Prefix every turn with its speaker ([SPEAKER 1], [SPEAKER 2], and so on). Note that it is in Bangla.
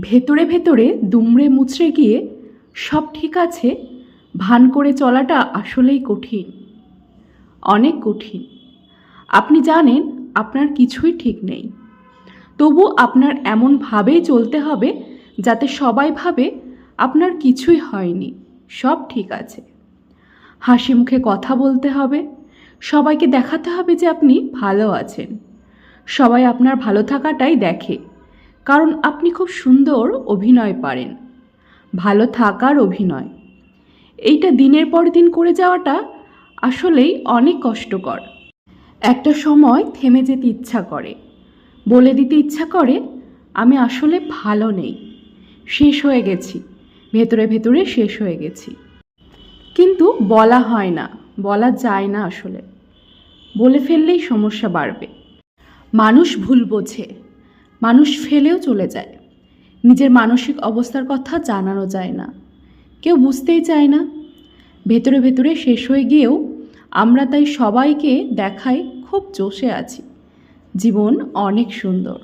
[SPEAKER 1] ভেতরে ভেতরে দুমড়ে মুচড়ে গিয়ে সব ঠিক আছে, ভান করে চলাটা আসলেই কঠিন। অনেক কঠিন। আপনি জানেন, আপনার কিছুই ঠিক নেই। তবু আপনার এমনভাবেই চলতে হবে যাতে সবাই ভাবে আপনার কিছুই হয়নি, সব ঠিক আছে। হাসি মুখে কথা বলতে হবে, সবাইকে দেখাতে হবে যে আপনি ভালো আছেন। সবাই আপনার ভালো থাকাটাই দেখে। কারণ আপনি খুব সুন্দর অভিনয় পারেন। ভালো থাকার অভিনয়। এইটা দিনের পর দিন করে যাওয়াটা আসলেই অনেক কষ্টকর। একটা সময় থেমে যেতে ইচ্ছা করে। বলে দিতে ইচ্ছা করে, আমি আসলে ভালো নেই। শেষ হয়ে গেছি। ভেতরে ভেতরে শেষ হয়ে গেছি। কিন্তু বলা হয় না, বলা যায় না আসলে। বলে ফেললেই সমস্যা বাড়বে। মানুষ ভুল বোঝে। মানুষ ফেলেও চলে যায়। নিজের মানসিক অবস্থার কথা জানানো যায় না। কেউ বুঝতেই চায় না। ভেতরে ভেতরে শেষ হয়ে গিয়েও আমরা তাই সবাইকে দেখাই খুব জোশে আছি। জীবন অনেক সুন্দর।